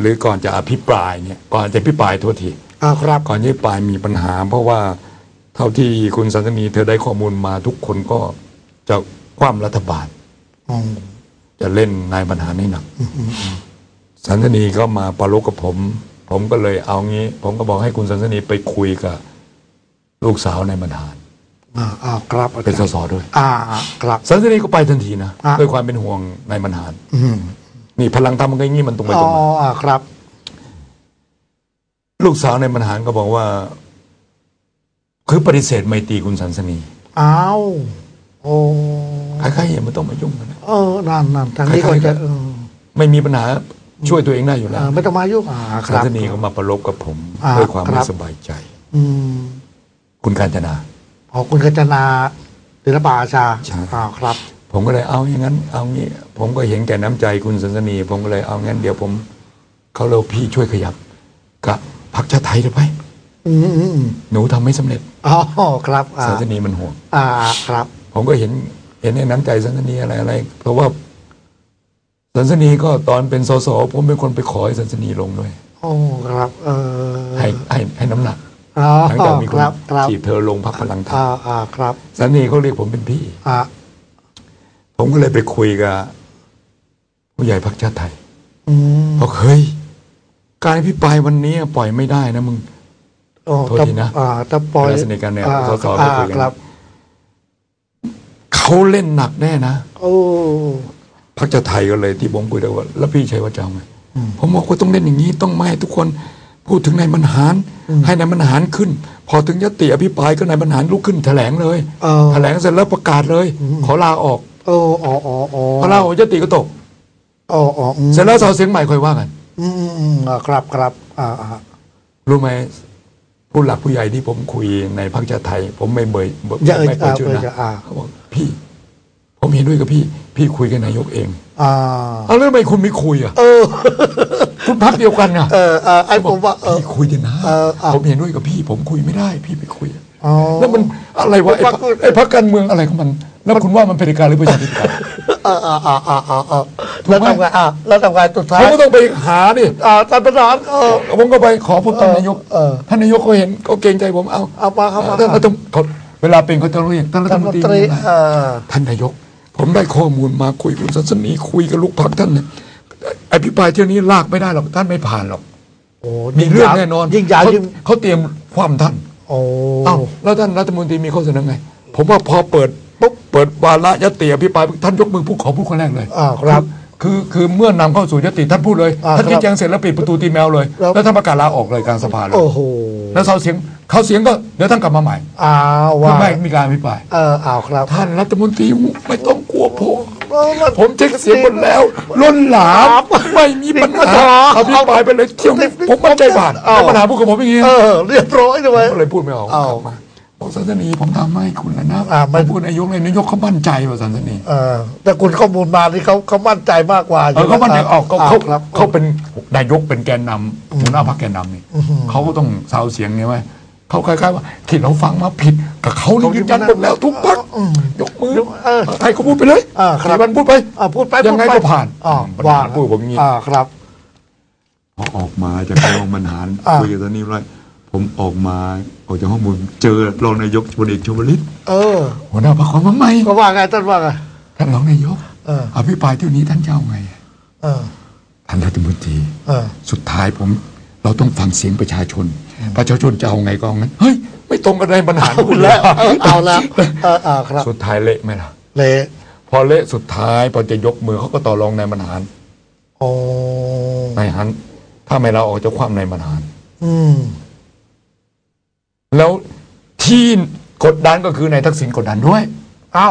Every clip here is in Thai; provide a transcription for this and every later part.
หรือก่อนจะอภิปรายเนี่ยก่อนจะอภิปรายโทั่วทีอ่าครับก่อนที่ปลายมีปัญหา เพราะว่าเท่าที่คุณสันสนีเธอได้ข้อมูลมาทุกคนก็จะคว่ำรัฐบาล อืมจะเล่นนายบรรหารให้หนัก สันสนีก็มาปรารภกับผม ผมก็เลยเอางี้ ผมก็บอกให้คุณสันสนีไปคุยกับลูกสาวนายบรรหารอ่าอ่าครับอาเป็นสจารย์สด้วยอ่าครับ สันสนีก็ไปทันทีนะ อะ ด้วยความเป็นห่วงนายบรรหาร อืม นี่พลังธรรมมันก็อย่างนี้มันตรงไปอ๋ตอรงมาอ่าครับ ลูกสาวนายบรรหารก็บอกว่า คือปฏิเสธไมตรีคุณสันสนีอ้าวโอ้ใครๆอย่ามาต้องมายุ่งกันนะ เออนั่นนั่นทางนี้ก็ใครๆก็จะเออไม่มีปัญหาช่วยตัวเองได้อยู่แล้ว อ่าไม่ต้องมายุ่งอ่าคสันรับ สนีก็มาประลบกับผมอ่าด้วยความครัไม่บ สบายใจ อืมคุณการจนา ขอคุณกัญจนาศิลปาอาชาใช่ อ่าครับ ผมก็เลยเอาอย่างนั้น เอางี้ ผมก็เห็นแก่น้ำใจคุณสันสนี ผมก็เลยเอางั้นเดี๋ยวผมเขาเราพี่ช่วยขยับกับพักชาติไทยได้ไหมอืมอืมอืมหนูทำไม่สำเร็จอ๋อครับอ่าสันสนีมันห่วง อ่าครับ ผมก็เห็นเห็นในน้ำใจสันสนีอะไรอะไร เพราะว่าสันสนีก็ตอนเป็นสสผมเป็นคนไปขอให้สันสนีลงด้วยโอ้ครับ เออให้ให้ให้น้ำหนักอ๋อหลังจากมีคคนรับครับจีบเธอลงพักพลังธรรมอ่าอ่าครับสันสนีเขาเรียกผมเป็นพี่อ่า ผมก็เลยไปคุยกับผู้ใหญ่พรรคชาติไทยอืมบอกเฮ้ยการอภิปรายวันนี้ปล่อยไม่ได้นะมึงโอ้โทษทีนะอ่าตะปอยคณะสนิทกันเนี่ยอ่าสสอ่าก็คุยกันครับเขาเล่นหนักแน่นะโอ้พรรคชาติไทยก็เลยที่ผมคุยด้วยว่าแล้วพี่ชัยว่าจะเอาไงผมบอกว่าต้องเล่นอย่างนี้ต้องไม่ให้ทุกคนพูดถึงนายบรรหาร ให้นายบรรหารขึ้น พอถึงยติอภิปรายก็นายบรรหารลุกขึ้นแถลงเลยเออแถลงเสร็จแล้วประกาศเลย ขอลาออก โอ้อ๋ออ๋ออ๋อพอลาออกยติก็ตกอ๋ออ๋ออืมเสร็จแล้วสาวเสียงใหม่ค่อยว่ากันอืมอืมอืมอ่าครับครับอ่าอ่ารู้ไหมผู้หลักผู้ใหญ่ที่ผมคุยในพรรคชาติไทย ผมไม่เบยอย่าเอ่ยไม่เปิดชื่ออ่านะเอ่ยอ่าเขาบอกพี่ ผมเห็นด้วยกับพี่ พี่คุยกับนายกเองอ่าเอาแล้วทำไมคุณไม่คุยอะเออคุณพักเดียวกันอะเออเออไอ้ผมว่าเออ พี่คุยกันนะเอออะ ผมเห็นด้วยกับพี่ ผมคุยไม่ได้ พี่ไปคุยอะอ๋อ แล้วมันอะไรวะไอ้พรรพรครคไอ้พักการเมืองอะไรของมัน แล้วคุณว่ามันเป็นการหรือประชาธิปไตยเออเออเออเออเออเออแล้วทำไงอะแล้วทำไงสุดท้ายเขาก็ต้องไปหาดิอ่าท่านประธานเออผมก็ไปขอพบท่านนายกเออท่านนายกเขาเห็นเขาเกรงใจผมเอาเอามาเข้ามาท่านรัฐมนเขาเวลาเป็นเขาจะเรียกท่านรัฐท่านมมนนตรีตรีอะไรเออท่านนายก ผมได้ข้อมูลมาคุยกับคุณสันสนีคุยกับลูกพักท่านเนี่ยอภิปรายเที่ยวนี้ลากไม่ได้หรอกท่านไม่ผ่านหรอกโอ้มีเรื่องแน่นอนยิ่งยาวเขายิ่งเขาเตรียมความท่านโอ้เอ้าแล้วท่านรัฐมนตรีมีข้อเสนอไง ผมว่าพอเปิด ปุ๊บเปิดวาระยติอภิปรายท่านยกมือพูดขอพูดคนแรกเลยอ่าครับ คือคือเมื่อนำเข้าสู่ยติท่านพูดเลยอ่าท่านครับชี้แจงเสร็จแล้วปิดประตูตีแมวเลยแล้วแล้วท่านประกาศลาออกเลยกลางสภาเลยโอ้โหแล้วเขาเสียงเขาเสียงก็เดี๋ยวท่านกลับมาใหม่อ้าวเพื่ว่าอไม่ให้มีการอภิปรายเอออ้าวครับ ท่านรัฐมนตรีไม่ต้องกลัวผมเออนผมเช็คเสียงหมดแล้วล้นหลามไม่มีปัญหาเอาอภิปรายไปเลยเที่ยวนี้ผมมั่นใจบาทเอาแต่ปัญหาพวกกับผมอย่างงี้เออเรียบร้อยด้วยก็เลยพูดไม่ออกเอากลั บมาบอกสันสนีผมทำให้คุณแล้วนะอ่าไม่ ผมพูดนายกเลยนายกเขามั่นใจว่าสันสนี เออแต่คุณข้อมูลมาที่เขาเขามั่นใจมากกว่าเออเขามั่นใจออกเขาเขาครับ เขาเป็นนายกเป็นแกนนำหัวหน้าพรรคแกนนำนี่เขาก็ต้องสาวเสียงไงว่าเขาคล้ายๆว่าที่เราฟังมาผิดกับเขานี่ยืนยันหมดแล้วทุกพรรคยกมือเออให้เขาพูดไปเลยอ่าครับสี่วันพูดไปอ่าพูดไปยังไงพูดปก็ผ่านอ่าปัญว่าหาพูดผมอย่างนี้อ่าครับ พอออกมาจากกองบรรหารอ่า คุยกับตอนนี้ว่า ผมออกมาออกจากห้องมูลเจอรองนายกพลเอกชวลิตเออหัวหน้าพรรคของมาใหม่ก็ว่าไงท่านว่าไงท่านรองนายกเอออภิปรายเที่ยวนี้ท่านจะเอาไงเออท่านรัฐมนตรีเออสุดท้ายผมเราต้องฟังเสียงประชาชน ประชาชนจะเอาไงก็เอางั้นเฮ้ยไม่ตรงกันในปัญหารเอาแล้วเออเอาแล้วเออเออครับสุดท้ายเละไหมล่ะเละพอเละสุดท้ายพอจะยกมือเขาก็ต่อรองในปัญหารโอ้ในหันถ้าไม่เราออกจะคว่ำในปัญหาร อืม แล้วที่กดดันก็คือในายทักษิณกดดันด้วยเอ้า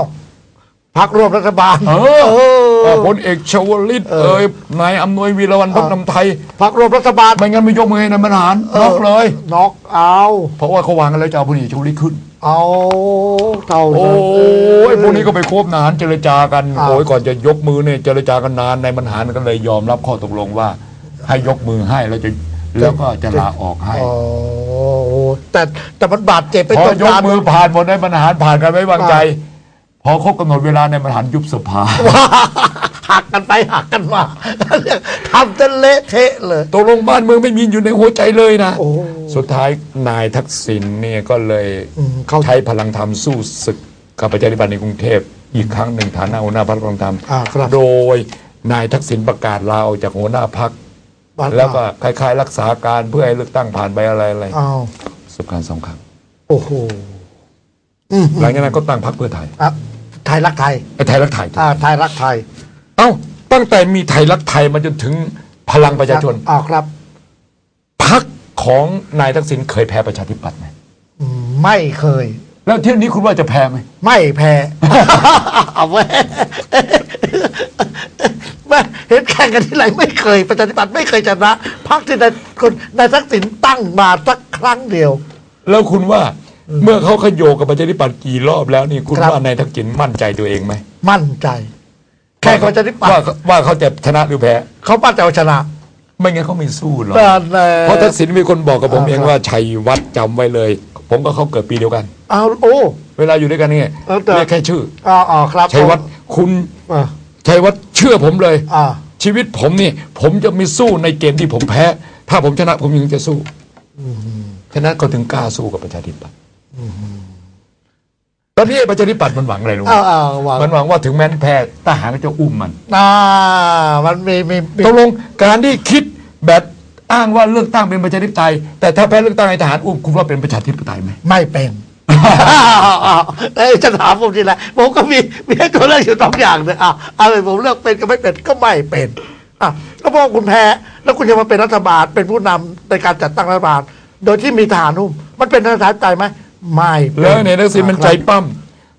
พักร่วมรัฐบาล เออเออพลเอกชวลิตเออเอ่ยนายอำนวยวีรวันพัฒนำไทยพักร่วมรัฐบาลไม่งั้นไม่ยกมือให้นายบรรหารนอกเลยน็อกเอาเพราะว่าเขาวางกันแล้วจะเอาพลเอกชวลิตขึ้น เอาเท่าโอ้นั้นยพวกนี้ก็ไปควบนานเจรจากันอ่าโอ้ยก่อนจะยกมือเนี่ยเจรจากันนานในบรรหารก็เลยยอมรับข้อตกลงว่า ให้ยกมือให้แล้วจะ แล้วก็จะลาออกให้โอ้แต่แต่มันบาดเจ็บไปพอตรงยกนั้นมือผ่านหมดในบรรหารผ่านกันไม่วางใจ พอครบกำหนดเวลาในบรรหารยุบสภาหักกันไปหักกันมาเรียกทำจนเละเทะเลย ตกลงบ้านเมืองไม่มีอยู่ในหัวใจเลยนะ โอ้ สุดท้ายนายทักษิณเนี่ยก็เลยอืมเขาใช้พลังธรรมสู้ศึกกับประชาธิปัตย์ในกรุงเทพอีกครั้งหนึ่งฐานะหัวหน้าพรรคพลังธรรมอ่าครับ โดยนายทักษิณประกาศลาออกจากหัวหน้าพรรค บ้านแล้วก็คล้ายๆ รักษาการเพื่อให้เลือกตั้งผ่านไปอะไรอะไรอ้าวสุการสองครั้งโอ้โหอืมหลังจากนั้นก็ตั้งพรรคเพื่อไทยอะไทยรักไทยไอ้ไทยรักไทยอ่าไทยรักไทยเอ้าตั้งแต่มีไทยรักไทยมาจนถึงพลังประชาชนอ้าวครับ พรรคของนายทักษิณเคยแพ้ประชาธิปัตย์ไหมอืมไม่เคย แล้วเที่ยวนี้คุณว่าจะแพ้ไหมไม่แพ้ เอาไว้แม่ เห็นแข่งกันที่ไหนไม่เคยประชาธิปัตย์ไม่เคยชนะพรรคที่นายคนนายทักษิณตั้งมาสักครั้งเดียว แล้วคุณว่าเมื่อเขาขยโยกกับประชาธิปัตย์กี่รอบแล้วนี่คุณครับ ว่านายทักษิณมั่นใจตัวเองไหมมั่นใจ แข่งกับประชาธิปัตว่าย์ว่าเขาจะชนะหรือแพ้ เขาปั้นใจว่าชนะไม่งั้นเขาไม่สู้หรอกแต่เพราะทักษิณมีคนบอกกับผมอ่าเองครับว่าชัยวัฒน์จำไว้เลย ผมก็เขาเกิดปีเดียวกัน เอาโอ้ เวลาอยู่ด้วยกันเนี่ยเออแต่ เรียกแค่ชื่ออ๋ออ๋อครับชัยวัฒน์คุณอ่า ชัยวัฒน์เชื่อผมเลย อ่า ชีวิตผมนี่ ผมจะไม่สู้ในเกมที่ผมแพ้ ถ้าผมชนะผมยังจะสู้ฉะนั้นเขาถึงกล้าสู้กับประชาธิปัตย์ตอนนี้ประชาธิปัตย์มันหวังอะไรรู้ไหมอ้าวอ้าวหวังมันหวังว่าถึงแม้นแพ้ทหารก็จะอุ้มมันอ่ามันมีมีมีตกลงการที่คิดแบบอ้างว่าเลือกตั้งเป็นประชาธิปไตย แต่ถ้าแพ้เลือกตั้งให้ทหารอุ้มคุณว่าเป็นประชาธิปไตยไหม ไม่เป็น เอ้ยจะถามผมทีไรผมก็มีมีให้ตัวเลือกอยู่สองอย่างเลยอะเอาเลยผมเลือกเป็นก็ไม่เป็นก็ไม่เป็นอะก็เพราะคุณแพ้แล้วคุณจะมาเป็นรัฐบาลเป็นผู้นำในการจัดตั้งรัฐบาล โดยที่มีทหารหุ้มมันเป็นประชาธิปไตยไหมไม่ป็แล้วในนักสินมันใจครับปั้ม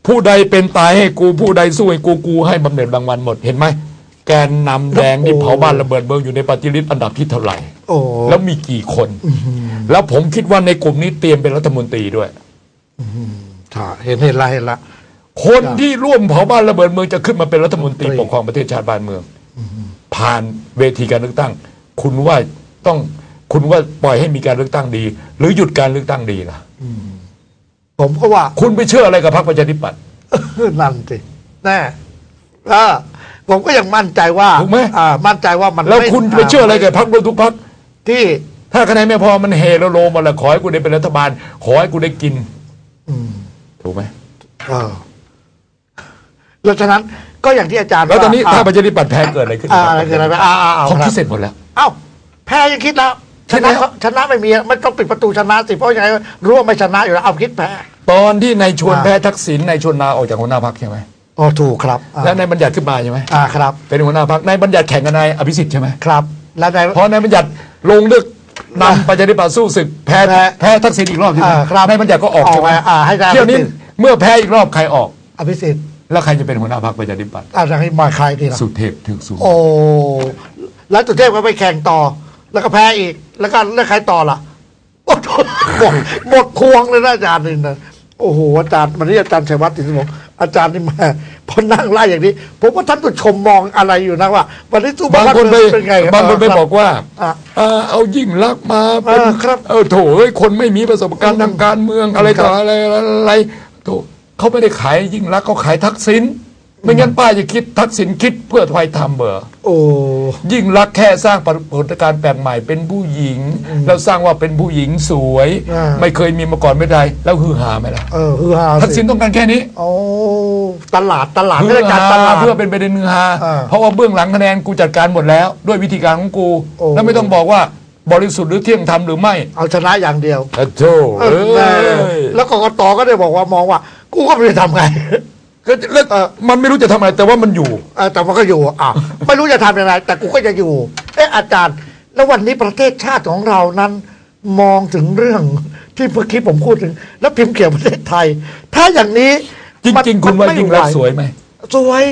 ผู้ใดเป็นตายให้กูผู้ใดสู้ให้กูกูให้บำเหน็จรางวัลหมดเห็นไหม แกนนำแดงที่เผาบ้านระเบิดเมืองอยู่ในปฏิริษีอันดับที่เท่าไหร่ โอ้ แล้วมีกี่คน แล้วผมคิดว่าในกลุ่มนี้เตรียมเป็นรัฐมนตรีด้วย ใช่เห็นเห็นละเห็นละ คนที่ร่วมเผาบ้านระเบิดเมืองจะขึ้นมาเป็นรัฐมนตรีรัฐมนตรีปกครองประเทศชาติบ้านเมือง ผ่านเวทีการเลือกตั้ง คุณว่าต้องคุณว่าปล่อยให้มีการเลือกตั้งดี หรือหยุดการเลือกตั้งดีล่ะผมก็ว่า คุณไปเชื่ออะไรกับพรรคประชาธิปัตย์นั่นสิแน่เออผมก็ยังมั่นใจว่าถูกไหมอ่ามั่นใจว่ามันแล้วม่คุณไปเชื่ออะไรกับพรรคทุกพรรคที่ถ้าคะแนนไม่พอมันเฮโลโลมาละขอให้กูได้เป็นรัฐบาล ขอให้กูได้กินอืม ถูกไหมเออแล้วฉะนั้นก็อย่างที่อาจารย์แล้วตอนนี้ว่ถ้าประชาธิปัตย์แพ้เกิดอะไรขึ้นอ่าอะไรเกิดอะไรไปอ่าอ่าอ่าเขาครัคิบดเสร็จหมดแล้วเอ้าแพ้ยังคิดแล้วชคิดแล้นะวชนะไม่มีมันต้องปิดประตูชนะสิเพราะยังไงรู้ว่าไม่ชนะอยู่แล้วเอาคิดแพ้ตอนที่นายชวนอ่าแพ้ทักษิณนายชวนลาออกจากหัวหน้าพรรคใช่ไหมอ๋อถูกครับอ่าแล้วนายบัญญัติขึ้นมาใช่ไหมอ่าครับ เป็นหัวหน้าพรรคนายบัญญัติแข่งกับนายอภิสิทธิ์ใช่ไหมครับ แล้วในเพราะนายบัญญัติลงเลือก นำประชาธิปัตย์สู้ศึกแพ้แพ้แพ้ทักษิณอีกรอบใช่ไหมอ่าครับนายบัญญัติก็ออกออกใช่ไหมมาอ่าให้ได้เที่ยวนี้อภิสิทธิ์เมื่อแพ้อีกรอบใครออก อภิสิทธิ์แล้วใครจะเป็นหัวหน้าพรรคประชาธิปัตย์อาจารย์ให้มาใครทีละสุเทพถึกสูงโอ้แล้วสุเทพก็ไปแข่งต่อ แล้วก็แพ้อีก แล้วก็แล้วใครต่อล่ะโอ้โหหมดหมดพวงเลยนะอาจารย์นี่นะโอ้โหอาจารย์วันนี้อาจารย์ชัยวัฒน์ติสมงอาจารย์นี่มา พอนั่งไล่อย่างนี้ ผมว่าท่านผู้ชมมองอะไรอยู่นะว่าวันนี้สู้บางคนไปเป็นไงบางคนไปเบอกว่าอะเอ่อเอายิ่งลักษณ์มาเป็นเออครับเออโถเอ้ยคนไม่มีประสบการณ์ทางการเมืองอะไรครัต่อบอะไรอะไรโถเขาไม่ได้ขายยิ่งลักษณ์เขาขายทักษิณไม่งั้นป้าจะคิดทักษิณคิดเพื่อไทยทำเบอร์โอ้ยิ่งรักษณ์แค่สร้างปรากฏการณ์แปลกใหม่เป็นผู้หญิง แล้วสร้างว่าเป็นผู้หญิงสวยอ่าไม่เคยมีมาก่อนไม่ได้ แล้วฮือหาไหมล่ะเออฮือฮาทักษิณต้องการแค่นี้โอ้ ตลาดตลาดฮืไม่ได้อการหาตลาดเพื่อเป็นประเด็นฮือฮาอ่าเพราะว่าเบื้องหลังคะแนนกูจัดการหมดแล้ว ด้วยวิธีการของกูโอ้แล้วไม่ต้องบอกว่าบริสุทธิ์หรือเที่ยงธรรมหรือไม่ เอาชนะอย่างเดียวอะโธเอเอ้อแน่ยแล้วกกตก็ได้บอกว่ามองว่า กูก็ไม่ได้ทำไงก็แล้วเออมันไม่รู้จะทำอะไรแต่ว่ามันอยู่เออแต่มันก็อยู่อะไม่รู้จะทำยังไงแต่กูก็จะอยู่เอออาจารย์ แล้ววันนี้ประเทศชาติของเรานั้น มองถึงเรื่องที่เมื่อกี้ผมพูดถึง แล้วพิมพ์เกี่ยวประเทศไทย ถ้าอย่างนี้ จริง ๆ คุณมันว่าไม่ยิ่งรักษณ์ไหสวยไหม สวย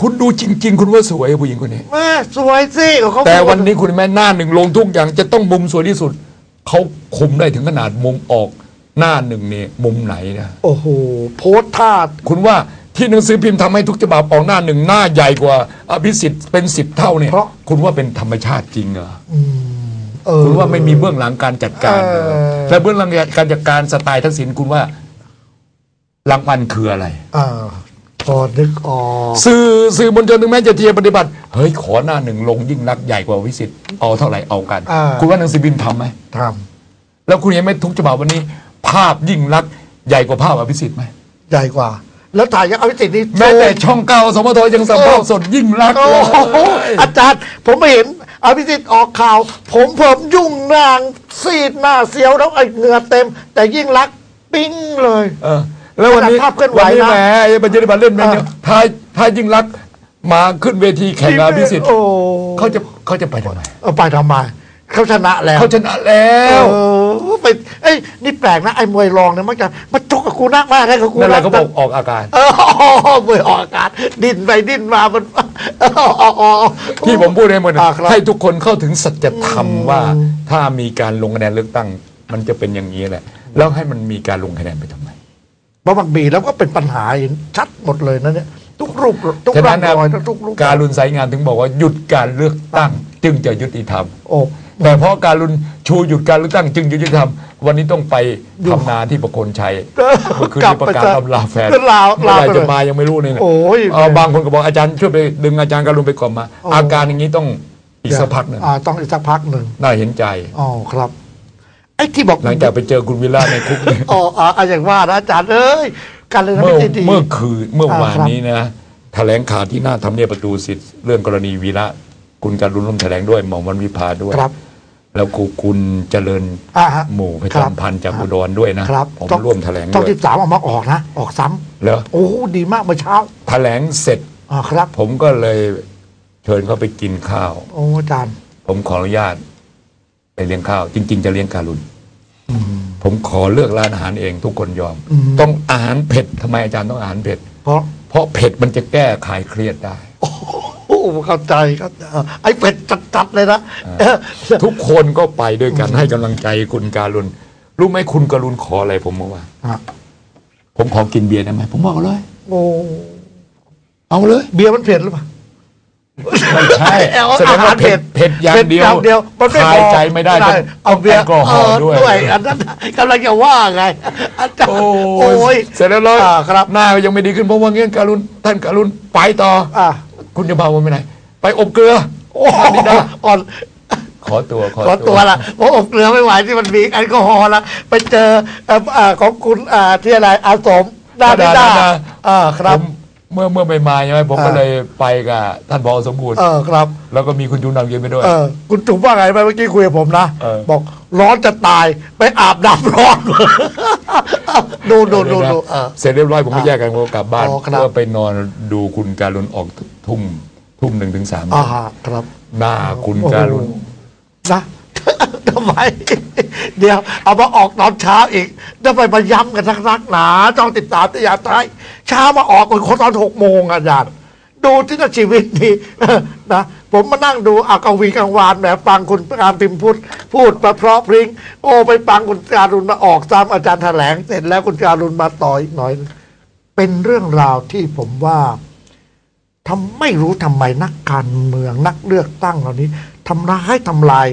คุณดูจริง ๆ คุณว่าสวยผู้หญิงคนนี้ แม่สวยสิของเขาแต่วันนี้คุณแม่หน้าหนึ่งลงทุกอย่างจะต้องมุมสวยที่สุด เขาคุมได้ถึงขนาดมุมออกหน้าหนึ่งนี่มุมไหนนะโอ้โหโพสท่าคุณว่าที่หนังสือพิมพ์ทำให้ทุกฉบับออกหน้าหนึ่งหน้าใหญ่กว่า อภิสิทธิ์เป็นสิบเท่าเนี่ยเพราะ คุณว่าเป็นธรรมชาติจริงเหรอเออ คุณว่าไม่มีเบื้องหลังการจัดการเหรอเออและเบื้องหลังการจัดการสไตล์ทักษิณคุณว่า รางวัลคืออะไรอ่าพอนึกออกสื่อสื่อมวลชนถึงแม้จะเทียบปฏิบัติ เฮ้ย ขอหน้าหนึ่งลงยิ่งนักใหญ่กว่าวิสิทธิ์เอาเท่าไหร่เอากัน อ่า คุณว่าหนังสือพิมพ์ทำไหม ทแล้วคุณเห็นไหมทุกฉบับวันนี้ ภาพยิ่งนักใหญ่กว่าภาพอภิสิทธิ์ไหมำใหญ่กว่า แล้วถ่ายยังเอาวิสิทธิ์นี่แม้แต่ช่องเก้าสมทยังสัมภาษณ์สดยิ่งรักษณ์โอ้เลยโหอาจารย์ ผมไม่เห็นอภิสิทธิ์ออกข่าว ผมผมยุ่งนางซีดหน้าเสียวแล้วไอ้เหงื่อเต็ม แต่ยิ่งรักษณ์ปิ้งเลย เออ แล้ววันนี้ขนาดภาพเคลื่อนไหววันนี้นะแหมไอ้ปฏิบัติเล่นเป็นอ่าเนี่ยถ้าถ้ายิ่งรักษณ์มาขึ้นเวทีแข่งกับอภิสิทธิ์โอ้เขาจะเขาจะไปทำไมเอาไปทำไมเขาชนะแล้วเขาชนะแล้วเออไปเอ้ยนี่แปลกนะไอ้มวยรองเนี่ยมักจะมาจกกับกูนักมากให้กับกูนั่นแหนัละเขาบอกออกอาการเออมวยออกอากาศดิ้นไปดิ้นมามันเออเออเออที่ผมพูดให้หมดนะอ่าครับให้ทุกคนเข้าถึงสัจธรรมอืมว่า ถ้ามีการลงคะแนนเลือกตั้ง มันจะเป็นอย่างนี้แหละ แล้วให้มันมีการลงคะแนนไปทำไม เพราะบางบีแล้วก็เป็นปัญหาเห็นชัดหมดเลยนะเนี่ยทุกรูปทุกฉะร่านั้งนนะรอยทุกรูปการลุนสายงานถึงบอกว่าหยุดการเลือกตั้ง จึงจะยุติธรรมโอ้แต่เพราะการลุนชูหยุดการเลือกตั้งจึงยุติธรรมวันนี้ต้องไปทำนาที่ประโคนชัยเมื่อคืนนี้ประกาศตำลาแฟนก็ลาเมื่อลาไหร่ไปเลจะยมายังไม่รู้เลยนะโอ้ยเออบางคนก็บอกอาจารย์ช่วยไปดึงอาจารย์การลุนไปก่อนมาโอ้อาการอย่างนี้ต้องอีกสักพักหนึ่งอ่าต้องอีกสักพักหนึ่งน่าเห็นใจอ๋อครับ ไอ้ที่บอกหลังจากไปเจอคุณวิลล่าในคุกเนี่ยอ๋ออ่าอ่าอย่างว่านะอาจารย์เอ้ยการเลยนเมื่อไม่ใช่ดี เมื่อคืนเมื่อวานอ่าครับนี้นะแถลงข่าวที่หน้าทำเนียบประตูสิทธิ์เรื่องกรณีวีระคุณการรุนร่วมแถลงด้วยหมอมวันวิพาด้วยครับ แล้วกูคุณเจริญอ่าฮะหมู่พครัจำบพันธ์จากอุดรด้วยนะครับ ผมต้องร่วมแถลงต้องด้วยที่สามเอามาออกนะ ออกซ้ำแล้วโอ้ดีมากเมื่อเช้าแถลงเสร็จ อ่าครับ ผมก็เลยเชิญเขาไปกินข้าว โอ้อาจารย์ ผมขออนุญาต ไปเลี้ยงข้าว จริง ๆ จะเลี้ยงการุณผมขอเลือกร้านอาหารเองทุกคนยอมอืมต้องอาหารเผ็ดทำไมอาจารย์ต้องอาหารเผ็ด เพราะเพราะเผ็ดมันจะแก้คลายเครียดได้ โอ้โหเข้าใจครับเออไอ้เป็ดจัดๆเลยนะเออทุกคนก็ไปด้วยกันให้กำลังใจคุณการุณรู้ไหมคุณการุณขออะไรผมเมื่อวานอะผมขอกินเบียร์ได้ไหมผมบอกเลย โอ้เอาเลย เบียร์มันเผ็ดหรือเปล่า ไม่ใช่เอาแสดงว่าอาหารเผ็เผ็ดดเผ็ดอย่างเดียวเดียวมันไม่คลายพอใจไม่ได้ต้องเอาเบียร์แอลกอฮอล์ด้วยเอออันนั้นกำลังจะว่าไงอาจารย์โอ้โอ้ยเสร็จแล้วร้อยอ่าครับหน้าก็ยังไม่ดีขึ้นเพราะว่าเงี้ยการุณท่านการุณไปต่ออะคุณจะพาผมไปไหน ไปอบเกลือโอ้อันนี้นะอ่อนขอตัวขอขอตัวละเพราะอบเกลือไม่ไหวที่มันมีแอลกอฮอล์ละไปเจอเอ่ออ่าของคุณอ่าที่อะไรอาสมดาดิดาอ่าครับผม เมื่อเมื่อไม่มาใช่ไหมผมก็อ่าเลยไปกับท่านพอสมบูรณ์เออครับ แล้วก็มีคุณจุนนำเย็นไปด้วยเออคุณจุ๋มว่าไงไปเมื่อกี้คุยกับผมนะเออบอกร้อนจะตายไปอาบน้ำร้อนดูดูดูดูเออเสร็จเรียบร้อยผมก็แยกกันผมก็กลับบ้านอ๋อครับเพื่อไปนอนดูคุณการุณออกทุ่มทุ่มหนึ่งถึงสามอ่าครับ หน้าคุณการุณนะ ทำไม เดี๋ยว เอามาออกตอนเช้าอีกจะไปมาย้ำกันนักๆหนาต้องติดตามที่อยากตายเช้ามาออกคนตอนหกโมงอาจารย์ดูที่ชีวิตนี้นะผมมานั่งดูอากาวีกลางวานแบบฟังคุณการพิมพ์พูดพูดมาเพราะพริ้งโอ้ไปฟังคุณการุณมาออกซ้ำอาจารย์แถลงเสร็จแล้วคุณการุณมาต่ออีกหน่อย เป็นเรื่องราวที่ผมว่าทำไม่รู้ทำไมนักการเมืองนักเลือกตั้งเหล่านี้ทำร้ายทำลาย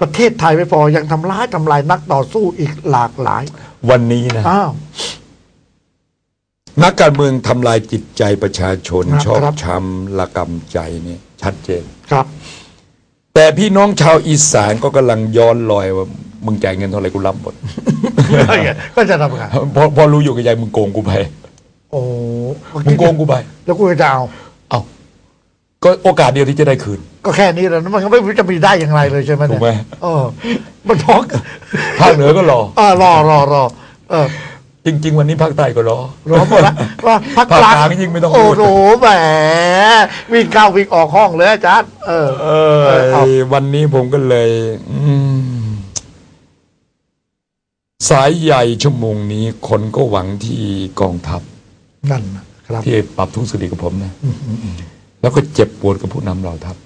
ประเทศไทยไม่พอยังทำร้ายทำลายนักต่อสู้อีกหลากหลาย วันนี้นะ อ้าว นักการเมืองทำลายจิตใจประชาชน ครับชอบครับ ช้ำละกำใจเนี่ยชัดเจน ครับ แต่พี่น้องชาวอีสานก็กำลังย้อนลอยว่า มึงจ่ายเงินเท่าไหร่กูรับหมด ก็จะทำไงพอพอรู้อยู่กับยายมึงโกงกูไป โอ้มึงโกงกูไป แล้วกูจะเอาเอ้า ก็โอกาสเดียวที่จะได้คืน ก็แค่นี้แหละมันก็ไม่รู้จะมีได้อย่างไรเลยใช่ไหมถูเนี่ยกไหม เออมันพอกภาคเหนือก็รอ เออรอรอรอเออจริง ๆ วันนี้ภาคใต้ก็รอ รอหมดละว่าพักภาคกลางกลางยิ่งไม่ต้องโอ้พูดโหแหมวิ่งเข้าวิ่งออกห้องเลยอาจารย์เออ เอเออเอาอวันนี้ผมก็เลย อืม สายใหญ่ชั่วโมงนี้ คนก็หวังที่กองทัพ นั่นนะครับ ที่ปรับทุกข์สุดกับผมนะ แล้วก็เจ็บปวดกับผู้นำเราทัพ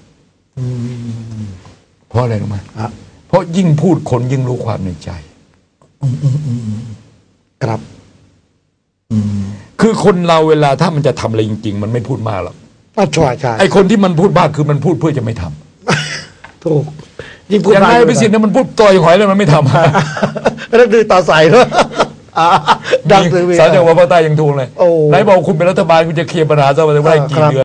เพราะอะไรรู้ไหมอะเพราะยิ่งพูดคนยิ่งรู้ความในใจครับคือคนเราเวลาถ้ามันจะทำอะไรจริง ๆ มันไม่พูดมากหรอกอะใช่ใช่ไอ้คนที่มันพูดมากคือมันพูดเพื่อจะไม่ทำถูกยิ่งพูดอย่างมากนายพิสิทธิ์เนี่ยมันพูดต่อยหอยเลยมันไม่ทำแล้วดื้อต่อใส่ด้วยอ่าดังทีวีสามจังหวัดภาคใต้ยังทวงเลยโอ้ไหนบอกคุณเป็นรัฐบาลคุณจะเคลียร์ปัญหาสมัยได้เออกี่ครับเดือน